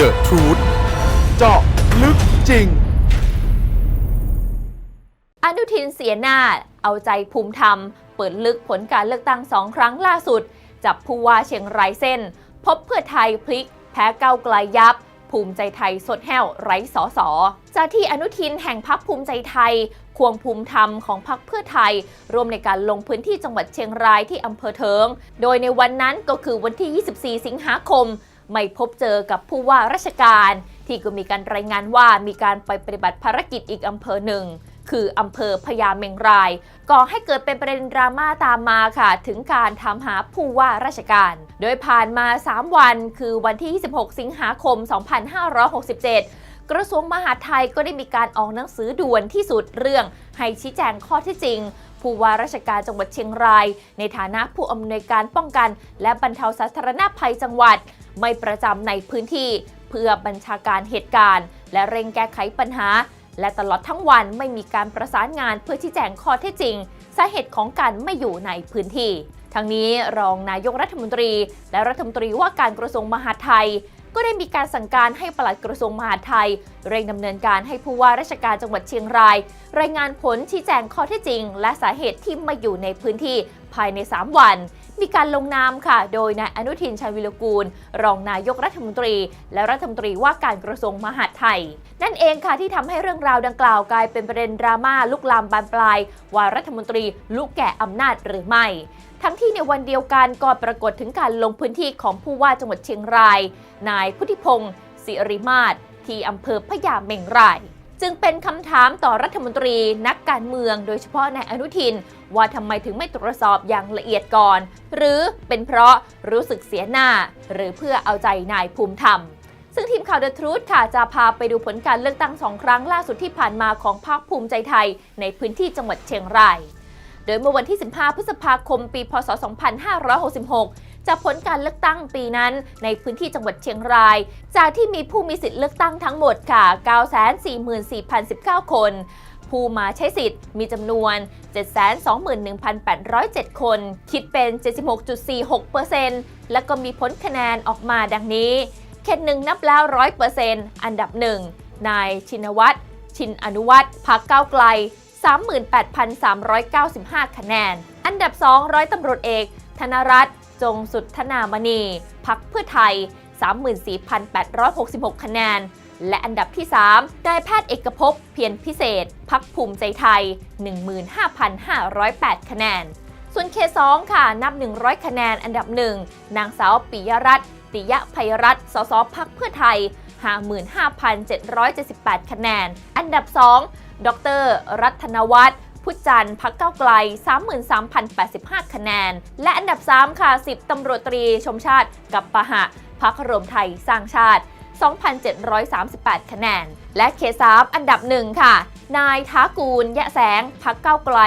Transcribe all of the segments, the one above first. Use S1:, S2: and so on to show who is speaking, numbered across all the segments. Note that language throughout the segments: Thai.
S1: The Truth เจาะลึกจริง
S2: อนุทินเสียหน้า เอาใจภูมิธรรม เปิดลึกผลการเลือกตั้งสองครั้งล่าสุด จับผู้ว่าเชียงรายเส้น พบเพื่อไทยพลิก แพ้เก้าไกลยับ ภูมิใจไทยสดแห้วไร้สอสอจากที่อนุทินแห่งพักภูมิใจไทย ควงภูมิธรรมของพักเพื่อไทยร่วมในการลงพื้นที่จังหวัดเชียงรายที่อำเภอเทิง โดยในวันนั้นก็คือวันที่ 24 สิงหาคม ไม่พบเจอกับผู้ว่าราชการ ที่ก็มีการรายงานว่ามีการไปปฏิบัติภารกิจอีกอำเภอหนึ่ง คืออำเภอพญาเมงราย ก่อให้เกิดเป็นประเด็นดราม่าตามมาค่ะ ถึงการถามหาผู้ว่าราชการ โดยผ่านมา 3 วัน คือวันที่ 26 สิงหาคม 2567กระทรวงมหาดไทยก็ได้มีการออกหนังสือด่วนที่สุดเรื่อง ให้ชี้แจงข้อเท็จจริง ผู้ว่าราชการจังหวัดเชียงราย ในฐานะผู้อำนวยการป้องกัน และบรรเทาสาธารณภัยจังหวัด ไม่ประจำในพื้นที่ เพื่อบัญชาการเหตุการณ์ และเร่งแก้ไขปัญหา และตลอดทั้งวันไม่มีการประสานงานเพื่อชี้แจงข้อเท็จจริงสาเหตุของการไม่อยู่ในพื้นที่ทั้งนี้รองนายกรัฐมนตรี และรัฐมนตรีว่าการกระทรวงมหาดไทย ก็ได้มีการสั่งการให้ปลัดกระทรวงมหาดไทย เร่งดำเนินการให้ผู้ว่าราชการจังหวัดเชียงราย รายงานผลชี้แจงข้อเท็จจริง และสาเหตุที่มาอยู่ในพื้นที่ภายใน 3 วัน มีการลงนามค่ะ โดยนายอนุทินชาญวิรกูล รองนายกรัฐมนตรี และรัฐมนตรีว่าการกระทรวงมหาดไทย นั่นเองค่ะที่ทำให้เรื่องราวดังกล่าวกลายเป็นประเด็นดราม่าลุกลามบานปลาย ว่ารัฐมนตรีลุกแก่อำนาจหรือไม่ ทั้งที่ในวันเดียวกันก็ปรากฏถึงการลงพื้นที่ของผู้ว่าจังหวัดเชียงราย นายพุทธิพงศ์สิริมาศที่อำเภอพญาเมงราย จึงเป็นคำถามต่อรัฐมนตรีนักการเมืองโดยเฉพาะนายอนุทิน ว่าทำไมถึงไม่ตรวจสอบอย่างละเอียดก่อน หรือเป็นเพราะรู้สึกเสียหน้า หรือเพื่อเอาใจนายภูมิธรรม ซึ่งทีมข่าว The Truth ค่ะจะพาไปดูผลการเลือกตั้งสองครั้งล่าสุดที่ผ่านมาของพรรคภูมิใจไทย ในพื้นที่จังหวัดเชียงรายโดยเมื่อวันที่ 15 พฤษภาคม ปี พศ 2566 จากผลการเลือกตั้งปีนั้น ในพื้นที่จังหวัดเชียงราย จากที่มีผู้มีสิทธิ์เลือกตั้งทั้งหมดค่ะ 944,019 คน ผู้มาใช้สิทธิ์มีจำนวน 721,807 คน คิดเป็น 76.46%และก็มีผลคะแนนออกมาดังนี้ เขตหนึ่งนับแล้ว 100%อันดับหนึ่งนายชินวัตรชินอนุวัตรพักก้าไกล 38,395 คะแนน อันดับ 2 ร้อยตำรวจเอก ธนรัตน์ จงสุดธนามณีพักเพื่อไทย 34,866 คะแนน และอันดับที่ 3 นายแพทย์เอกภพเพียรพิเศษ พักภูมิใจไทย 15,508 คะแนน ส่วนเคส2ค่ะ นับ 100 คะแนน อันดับ 1 นางสาวปิยรัตน์ติยะภัยรัตน์สสพักเพื่อไทย 55,778 คะแนน อันดับ 2 ดร รัตนวัฒน์ พุจันทร์พักเก้าไกล 33,085 คะแนน และอันดับ 3 ค่ะ 10ตำรวจตรีชมชาติกับปะหะพักรวมไทยสร้างชาติ 2,738 คะแนน และเคสามอันดับ1ค่ะ นายท้ากูล ยะแสง พักเก้าไกล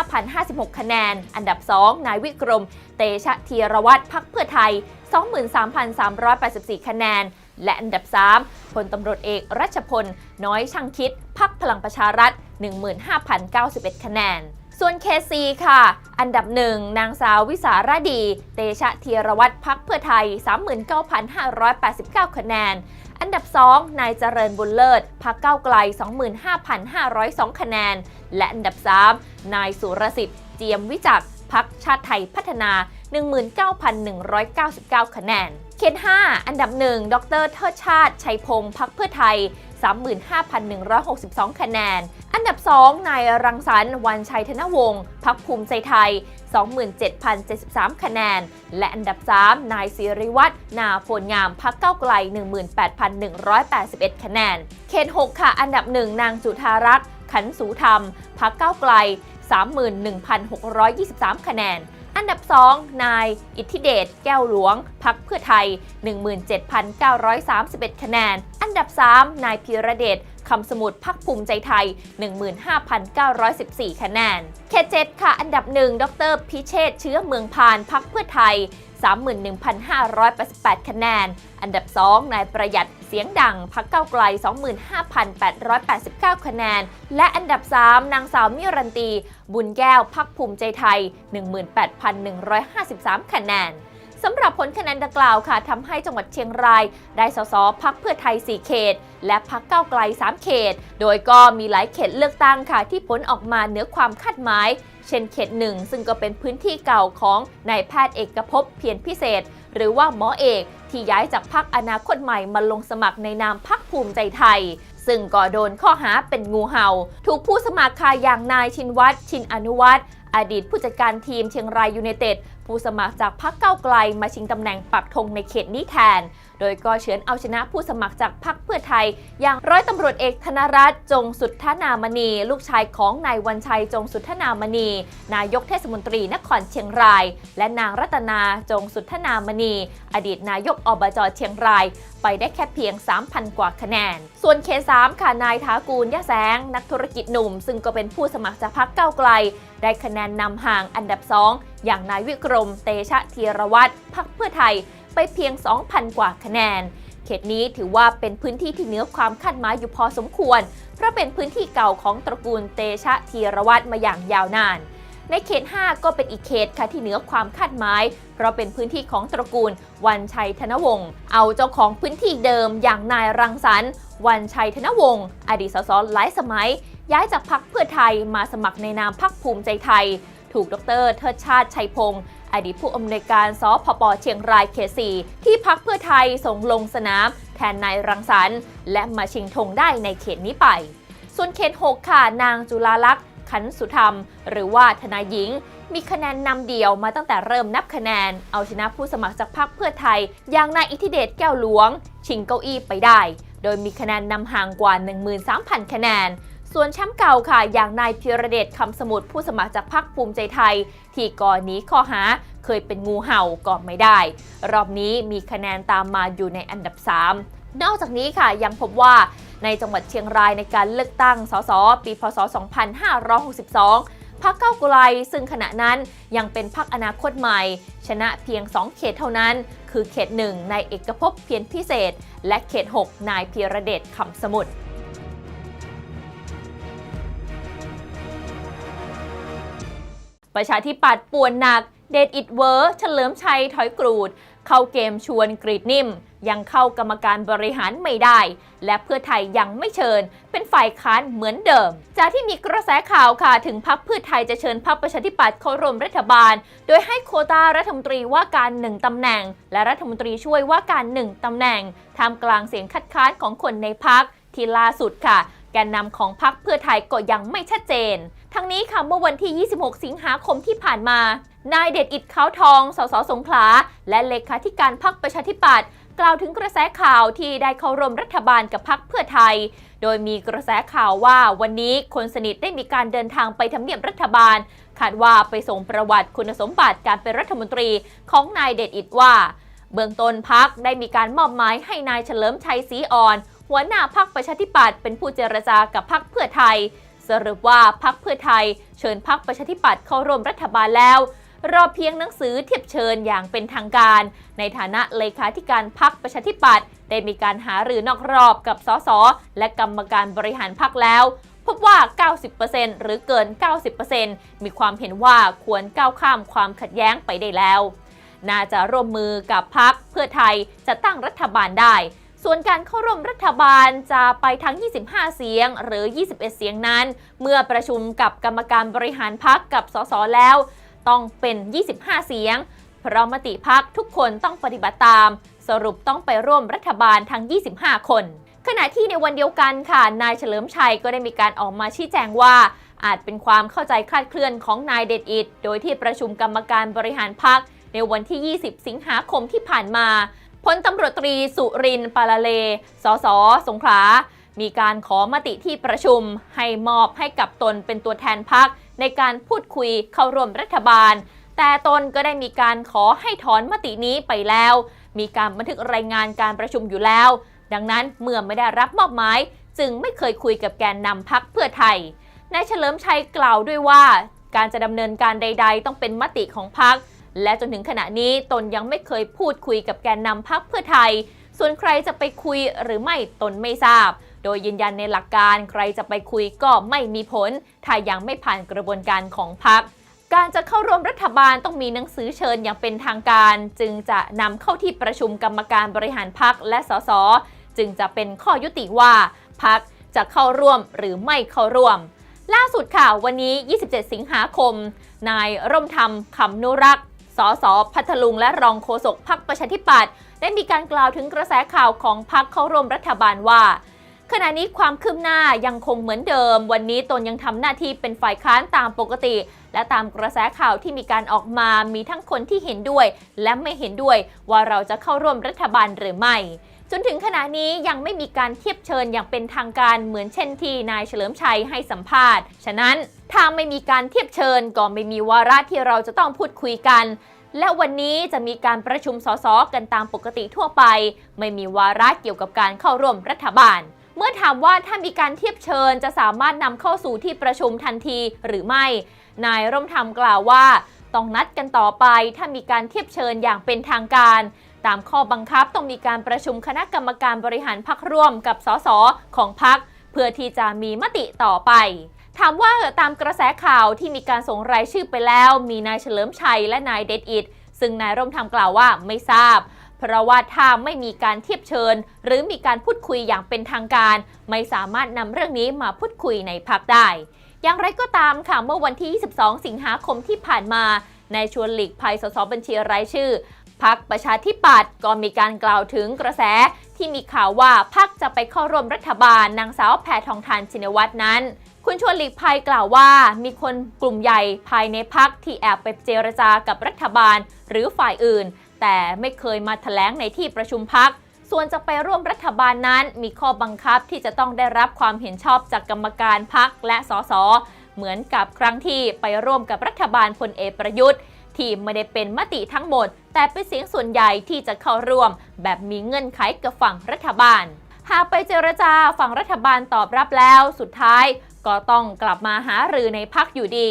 S2: 25,056 คะแนน อันดับ 2 นายวิกรม เตชะธีรวัตรพักเพื่อไทย 23,384 คะแนน และอันดับ 3พลตำรวจเอกรัชพล น้อยช่างคิด พักพลังประชารัฐ 15,091 คะแนน ส่วนเคซีค่ะ อันดับหนึ่งนางสาววิสารดี เตชะธีรวัตรพักเพื่อไทย 39,589 คะแนน อันดับ 2 นายเจริญบุญเลิศพักเก้าไกล 25,502 คะแนน และอันดับ 3 นายสุรสิทธิ์เจียมวิจักพักชาติไทยพัฒนา 19,199 คะแนน เขต5อันดับ 1 ดรเทิดชาติ ชัยพงศ์พักเพื่อไทย 35,162 คะแนน อันดับ 2 นายรังสรรค์ วันชัยธนวงศ์พักภูมิใจไทย 27,073 คะแนน และอันดับ 3 นายศิริวัฒน์นาโพลงามพักเก้าไกล 18,181 คะแนน เขต 6 ค่ะ อันดับ 1 นางจุธารักษ์ขันสูธรรม พักเก้าไกล 31,623 คะแนน อันดับ 2 นาย อิทธิเดชแก้วหลวง พักเพื่อไทย 17,931 คะแนน อันดับ 3 นายพีระเดช คำสมุทรพักภูมิใจไทย 15,914 คะแนนเขต7ค่ะ อันดับ1ดรพิเชษเชื้อเมืองพานพักเพื่อไทย 31,588 คะแนน อันดับ 2 นายประหยัดเสียงดังพักเก้าไกล 25,889 คะแนน และอันดับ 3 นางสาวมิรันตี บุญแก้วพักภูมิใจไทย 18,153 คะแนน สำหรับผลคะแนนดังกล่าวค่ะทำให้จังหวัดเชียงราย ได้สสพักเพื่อไทย 4 เขต และพักเก้าไกล 3 เขต โดยก็มีหลายเขตเลือกตั้งค่ะที่ผลออกมาเหนือความคาดหมาย เช่นเขตหนึ่งซึ่งก็เป็นพื้นที่เก่าของนายแพทย์เอกภพเพียรพิเศษ หรือว่าหมอเอก ที่ย้ายจากพักอนาคตใหม่มาลงสมัครในนามพักภูมิใจไทยซึ่งก็โดนข้อหาเป็นงูเห่า ถูกผู้สมัครค่ะอย่างนายชินวัตรชินอนุวัตรอดีตผู้จัดการทีมเชียงรายยูไนเต็ด ผู้สมัครจากพรรคเก้าไกลมาชิงตำแหน่งปักธงในเขตนี้แทน โดยก็เฉือนเอาชนะผู้สมัครจากพรรคเพื่อไทย อย่างร้อยตำรวจเอกธนรัตน์จงสุทธนามณี ลูกชายของนายวันชัยจงสุทธนามณี นายกเทศมนตรีนครเชียงราย และนางรัตนาจงสุทธนามณี อดีตนายกอบจเชียงราย ไปได้แค่เพียง 3,000 กว่าคะแนน ส่วนเขต3ค่ะนายถากูลยะแสง นักธุรกิจหนุ่ม ซึ่งก็เป็นผู้สมัครจากพรรคก้าวไกล ได้คะแนนนำห่างอันดับ 2 อย่างนายวิกรม เตชะธีรวัตรพรรคเพื่อไทยไปเพียง 2,000 กว่าคะแนน เขตนี้ถือว่าเป็นพื้นที่ที่เหนือความคาดหมายอยู่พอสมควร เพราะเป็นพื้นที่เก่าของตระกูลเตชะธีรวัตรมาอย่างยาวนาน ในเขต 5 ก็เป็นอีกเขตค่ะที่เหนือความคาดหมาย เพราะเป็นพื้นที่ของตระกูลวันชัยธนวงศ์เอาเจ้าของพื้นที่เดิมอย่างนายรังสรรค์วันชัยธนวงศ์อดีตสสหลายสมัย ย้ายจากพักเพื่อไทยมาสมัครในนามพักภูมิใจไทย ถูกดรเทิดชาติชัยพงศ์อดีตผู้อำนวยการสพปเชียงรายเขต4ที่พักเพื่อไทยส่งลงสนาม แทนนายรังสรรค์และมาชิงธงได้ในเขตนี้ไป ส่วนเขต 6 ค่ะ นางจุลาลักษณ์ ขันสุธรรม หรือว่าทนายหญิง มีคะแนนนำเดียวมาตั้งแต่เริ่มนับคะแนน เอาชนะผู้สมัครจากพรรคเพื่อไทย อย่างนายอิทธิเดชแก้วหลวง ชิงเก้าอี้ไปได้ โดยมีคะแนนนำห่างกว่า 13,000 คะแนน ส่วนแชมป์เก่าค่ะ อย่างนายพิรเดชคำสมุทรผู้สมัครจากพรรคภูมิใจไทย ที่ก่อนนี้ข้อหาเคยเป็นงูเห่าก็ไม่ได้ รอบนี้มีคะแนนตามมาอยู่ในอันดับ 3 นอกจากนี้ค่ะยังพบว่า ในจังหวัดเชียงรายในการเลือกตั้งสสปีพศ 2562พักเก้าไกลซึ่งขณะนั้นยังเป็นพักอนาคตใหม่ ชนะเพียง 2 เขตเท่านั้น คือเขต 1 นายเอกภพเพียรพิเศษ และเขต 6 นายพีระเดชคำสมุทรประชาธิปัตย์ป่วนหนักเดดอิดเวอร์เฉลิมชัยถอยกรูด เข้าเกมชวนกรีดนิ่ม ยังเข้ากรรมการบริหารไม่ได้ และเพื่อไทยยังไม่เชิญ เป็นฝ่ายค้านเหมือนเดิม จากที่มีกระแสข่าวค่ะ ถึงพักเพื่อไทยจะเชิญพักประชาธิปัตย์เข้าร่วมรัฐบาล โดยให้โคตารัฐมนตรีว่าการหนึ่งตำแหน่ง และรัฐมนตรีช่วยว่าการหนึ่งตำแหน่งท่ามกลางเสียงคัดค้านของคนในพักที่ล่าสุดค่ะ แกนนำของพรรคเพื่อไทยก็ยังไม่ชัดเจน ทั้งนี้ค่ะเมื่อวันที่ 26 สิงหาคมที่ผ่านมา นายเดชอิดขาวทอง สสสงขลา และเลขาธิการพรรคประชาธิปัตย์กล่าวถึงกระแสข่าวที่ได้เข้าร่วมรัฐบาลกับพรรคเพื่อไทย โดยมีกระแสข่าวว่าวันนี้คนสนิทได้มีการเดินทางไปทำเนียบรัฐบาล คาดว่าไปส่งประวัติคุณสมบัติการเป็นรัฐมนตรีของนายเดชอิดว่า เบื้องต้นพักได้มีการมอบหมายให้นายเฉลิมชัยศรีอ่อน หัวหน้าพักประชาธิปัตย์เป็นผู้เจรจากับพักเพื่อไทย สรุปว่าพักเพื่อไทย เชิญพักประชาธิปัตย์เข้าร่วมรัฐบาลแล้ว รอเพียงหนังสือเทียบเชิญอย่างเป็นทางการ ในฐานะเลขาธิการพักประชาธิปัตย์ได้มีการหารือนอกรอบกับสสและกรรมการบริหารพักแล้วพบว่า 90%หรือเกิน 90%มีความเห็นว่าควรก้าวข้ามความขัดแย้งไปได้แล้ว น่าจะร่วมมือกับพักเพื่อไทยจะตั้งรัฐบาลได้ ส่วนการเข้าร่วมรัฐบาลจะไปทั้ง 25 เสียง หรือ 21 เสียงนั้น เมื่อประชุมกับกรรมการบริหารพักกับสสแล้ว ต้องเป็น 25 เสียง เพราะมติพักทุกคนต้องปฏิบัติตาม สรุปต้องไปร่วมรัฐบาลทั้ง 25 คน ขณะที่ในวันเดียวกันค่ะ นายเฉลิมชัยก็ได้มีการออกมาชี้แจงว่าอาจเป็นความเข้าใจคลาดเคลื่อนของนายเดชอิดโดยที่ประชุมกรรมการบริหารพักในวันที่ 20 สิงหาคมที่ผ่านมา พลตำรวจตรีสุรินทร์ปาลาเล สส สงขลา มีการขอมติที่ประชุม ให้มอบให้กับตนเป็นตัวแทนพักในการพูดคุยเข้าร่วมรัฐบาล แต่ตนก็ได้มีการขอให้ถอนมตินี้ไปแล้ว มีการบันทึกรายงานการประชุมอยู่แล้ว ดังนั้นเมื่อไม่ได้รับมอบหมาย จึงไม่เคยคุยกับแกนนำพักเพื่อไทยนายเฉลิมชัยกล่าวด้วยว่า การจะดำเนินการใด ๆ ต้องเป็นมติของพัก และจนถึงขณะนี้ตนยังไม่เคยพูดคุยกับแกนนำพักเพื่อไทย ส่วนใครจะไปคุยหรือไม่ตนไม่ทราบ โดยยืนยันในหลักการใครจะไปคุยก็ไม่มีผล ถ้ายังไม่ผ่านกระบวนการของพักการจะเข้าร่วมรัฐบาลต้องมีหนังสือเชิญอย่างเป็นทางการ จึงจะนำเข้าที่ประชุมกรรมการบริหารพักและสสจึงจะเป็นข้อยุติว่าพักจะเข้าร่วมหรือไม่เข้าร่วม ล่าสุดค่ะวันนี้ 27 สิงหาคม นายร่มธรรมคำนุรักษ์ สสพัทลุงและรองโฆษกพักประชาธิปัตย์ได้มีการกล่าวถึงกระแสข่าวของพักเข้าร่วมรัฐบาลว่า ขณะนี้ความคืบหน้ายังคงเหมือนเดิม วันนี้ตนยังทำหน้าที่เป็นฝ่ายค้านตามปกติ และตามกระแสข่าวที่มีการออกมามีทั้งคนที่เห็นด้วย และไม่เห็นด้วยว่าเราจะเข้าร่วมรัฐบาลหรือไม่ จนถึงขณะนี้ยังไม่มีการเทียบเชิญอย่างเป็นทางการเหมือนเช่นที่นายเฉลิมชัยให้สัมภาษณ์ ฉะนั้นถ้าไม่มีการเทียบเชิญก็ไม่มีวาระที่เราจะต้องพูดคุยกัน และวันนี้จะมีการประชุมสสกันตามปกติทั่วไป ไม่มีวาระเกี่ยวกับการเข้าร่วมรัฐบาล เมื่อถามว่าถ้ามีการเทียบเชิญจะสามารถนำเข้าสู่ที่ประชุมทันทีหรือไม่ นายร่มธรรมกล่าวว่า ต้องนัดกันต่อไปถ้ามีการเทียบเชิญอย่างเป็นทางการ ตามข้อบังคับต้องมีการประชุมคณะกรรมการบริหารพักร่วมกับสสของพักเพื่อที่จะมีมติต่อไปถามว่าตามกระแสข่าวที่มีการส่งรายชื่อไปแล้ว มีนายเฉลิมชัยและนายเดชอิดซึ่งนายร่มธรรมกล่าวว่าไม่ทราบ เพราะว่าถ้าไม่มีการเทียบเชิญ หรือมีการพูดคุยอย่างเป็นทางการ ไม่สามารถนำเรื่องนี้มาพูดคุยในพักได้ อย่างไรก็ตามค่ะเมื่อวันที่ 22 สิงหาคมที่ผ่านมาในชวนหลีกภัยสสบัญชีรายชื่อ พักประชาธิปัตย์ก็มีการกล่าวถึงกระแสที่มีข่าวว่าพักจะไปเข้าร่วมรัฐบาลนางสาวแพทองทานชินวัตรนั้น คุณชวนหลีกภัยกล่าวว่ามีคนกลุ่มใหญ่ภายในพักที่แอบไปเจรจากับรัฐบาล หรือฝ่ายอื่น แต่ไม่เคยมาแถลงในที่ประชุมพักส่วนจะไปร่วมรัฐบาลนั้นมีข้อบังคับที่จะต้องได้รับความเห็นชอบจากกรรมการพักและสส เหมือนกับครั้งที่ไปร่วมกับรัฐบาลพลเอกประยุทธ์ ที่ไม่ได้เป็นมติทั้งหมด แต่เป็นเสียงส่วนใหญ่ที่จะเข้าร่วม แบบมีเงื่อนไขกับฝั่งรัฐบาล หากไปเจรจาฝั่งรัฐบาลตอบรับแล้วสุดท้ายก็ต้องกลับมาหารือในพักอยู่ดี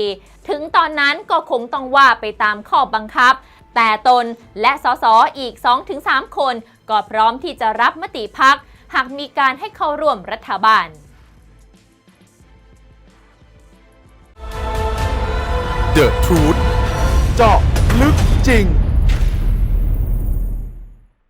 S2: ถึงตอนนั้นก็คงต้องว่าไปตามข้อบังคับ แต่ตนและสสอีก 2-3 คน ก็พร้อมที่จะรับมติพัก หากมีการให้เข้าร่วมรัฐบาล
S1: The Truth เจาะลึกจริง